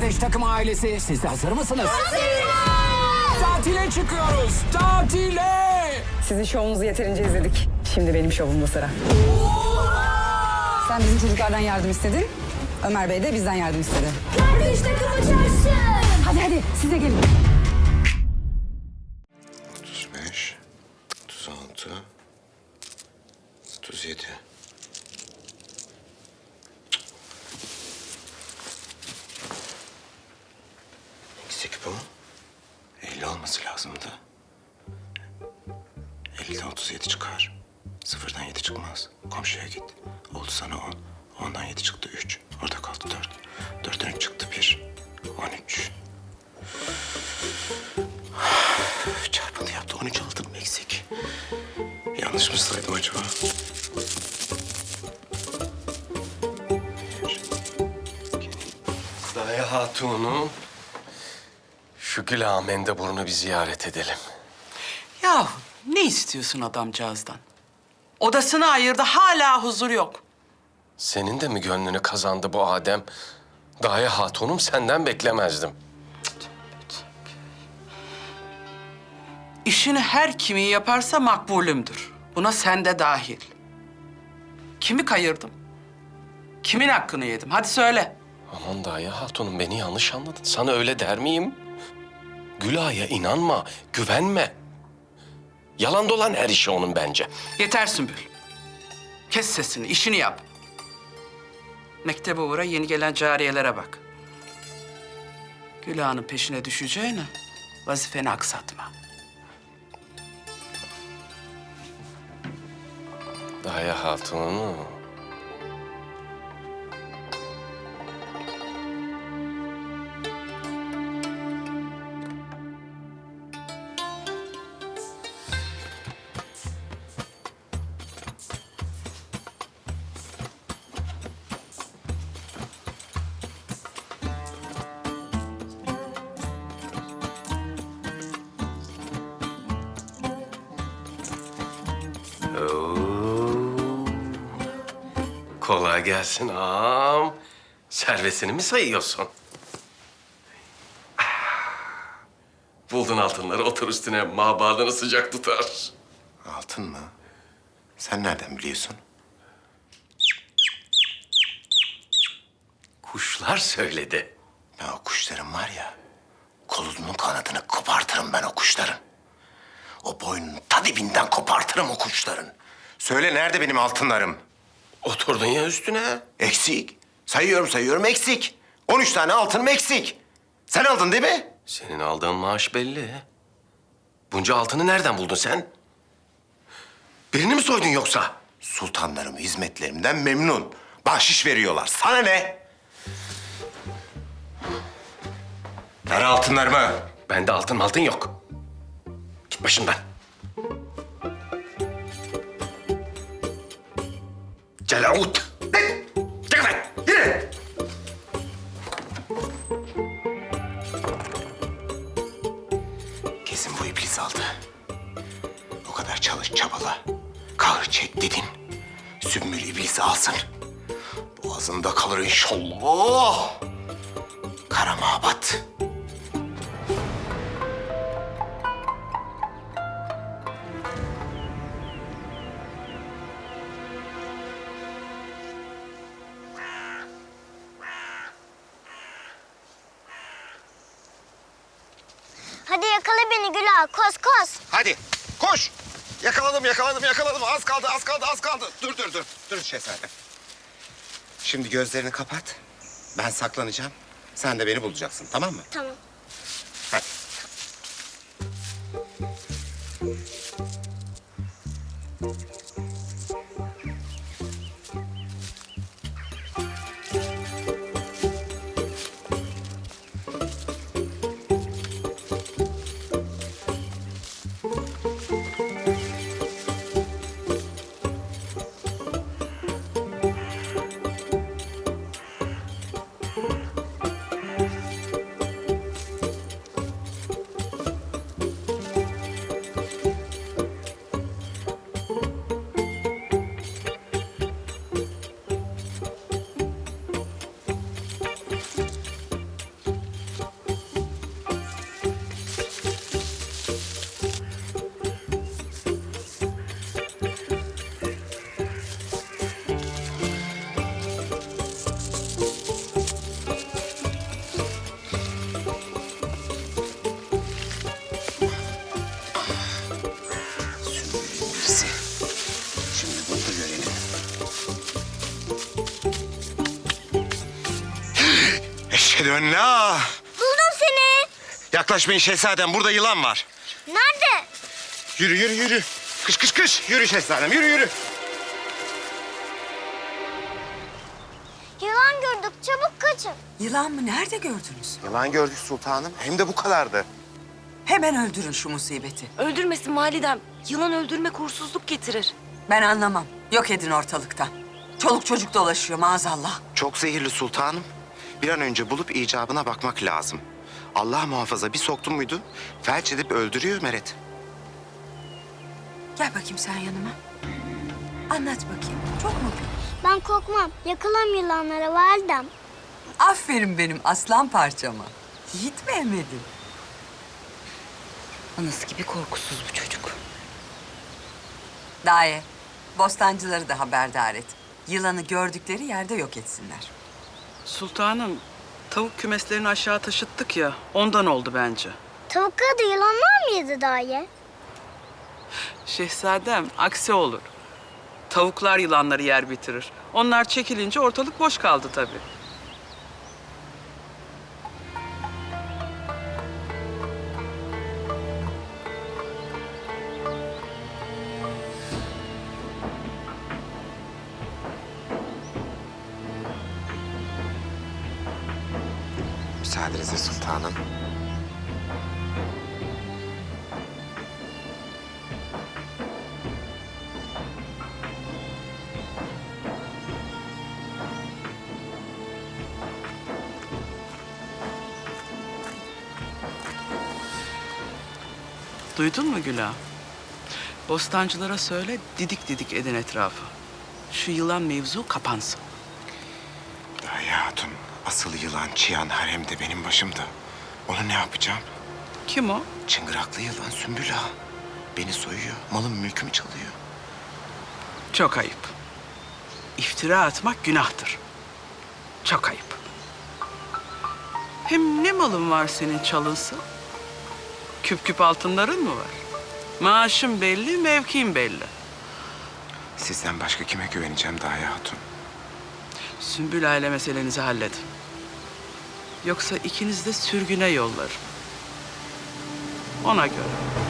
Kardeş takım ailesi siz de hazır mısınız? Tatile çıkıyoruz. Tatile. Sizin şovunuzu yeterince izledik. Şimdi benim şovumda sıra. Sen bizim çocuklardan yardım istedin. Ömer Bey de bizden yardım istedi. Kardeş takımı çarşı. Hadi hadi siz de gelin. Bu. 50 olması lazımdı. 50'den 37 çıkar. Sıfırdan 7 çıkmaz. Komşuya git. Oldu sana 10. 10'dan 7 çıktı 3. Orada kaldı 4. 4'ten 3 çıktı 1. 13. Çarpıntı yaptı. 13 altın eksik. Yanlış mı saydım acaba? Daya Hatun'um. Şu Gül Amen'de burnu bir ziyaret edelim. Yahu ne istiyorsun adamcağızdan? Odasını ayırdı hala huzur yok. Senin de mi gönlünü kazandı bu Adem? Daya Hatun'um senden beklemezdim. İşini her kimi yaparsa makbulümdür. Buna sen de dahil. Kimi kayırdım? Kimin hakkını yedim? Hadi söyle. Aman Daya Hatun'um beni yanlış anladın. Sana öyle der miyim? Güla'ya inanma, güvenme. Yalan dolan her işi onun bence. Yeter Sümbül. Kes sesini, işini yap. Mektebe uğra, yeni gelen cariyelere bak. Gül Ağa'nın peşine düşeceğine vazifeni aksatma. Daya Hatun'um. Kolay gelsin ağam. Servesini mi sayıyorsun? Buldun altınları, otur üstüne. Mabadını sıcak tutar. Altın mı? Sen nereden biliyorsun? Kuşlar söyledi. Ben o kuşların var ya, kolunun kanadını kopartırım ben o kuşların. O boynunun ta dibinden kopartırım o kuşların. Söyle nerede benim altınlarım? Oturdun ya üstüne. Eksik. Sayıyorum sayıyorum eksik. 13 tane altınım eksik. Sen aldın değil mi? Senin aldığın maaş belli. Bunca altını nereden buldun sen? Birini mi soydun yoksa? Sultanlarım hizmetlerimden memnun. Bahşiş veriyorlar. Sana ne? Ver altınlarımı. Bende altın altın yok. Git başımdan. Yürü. Kesin bu iblis aldı. O kadar çalış çabala. Kahır çek dedin. Sümbül iblisi alsın. Boğazında kalır inşallah. Kara Hadi yakala beni Gül'a. Koş koş. Hadi koş. Yakaladım yakaladım yakaladım. Az kaldı az kaldı az kaldı. Dur dur dur. Dur şehzadem. Şimdi gözlerini kapat. Ben saklanacağım. Sen de beni bulacaksın tamam mı? Tamam. Hadi. Kedönla! Buldum seni. Yaklaşmayın şehzadem. Burada yılan var. Nerede? Yürü yürü yürü. Kış kış kış. Yürü şehzadem yürü yürü. Yılan gördük. Çabuk kaçın. Yılan mı? Nerede gördünüz? Yılan gördük sultanım. Hem de bu kadardı. Hemen öldürün şu musibeti. Öldürmesin validem. Yılan öldürmek uğursuzluk getirir. Ben anlamam. Yok edin ortalıktan. Çoluk çocuk dolaşıyor maazallah. Çok zehirli sultanım. Bir an önce bulup icabına bakmak lazım. Allah muhafaza bir soktu muydu felç edip öldürüyor Meret. Gel bakayım sen yanıma. Anlat bakayım. Çok mu? Ben korkmam. Yakalam yılanlara validem. Aferin benim aslan parçama. Mi emedin? Anası gibi korkusuz bu çocuk. Daye, bostancıları da haberdar et. Yılanı gördükleri yerde yok etsinler. Sultanım, tavuk kümeslerini aşağı taşıttık ya. Ondan oldu bence. Tavukları da yılanlar mı yedi daye? Şehzadem, aksi olur. Tavuklar yılanları yer bitirir. Onlar çekilince ortalık boş kaldı tabii. Müsaadenizle sultanım. Duydun mu Güla? Bostancılara söyle didik didik edin etrafı. Şu yılan mevzu kapansın. Hatun, asıl yılan Çiyan haremde benim başımda. Onu ne yapacağım? Kim o? Çıngıraklı yılan Sümbül Ağa. Beni soyuyor, malım mülkümü çalıyor. Çok ayıp. İftira atmak günahtır. Çok ayıp. Hem ne malın var senin çalınsa? Küp küp altınların mı var? Maaşın belli, mevkin belli. Sizden başka kime güveneceğim Daye Hatun? Sümbül aile meselenizi halledin. Yoksa ikiniz de sürgüne yollarım. Ona göre.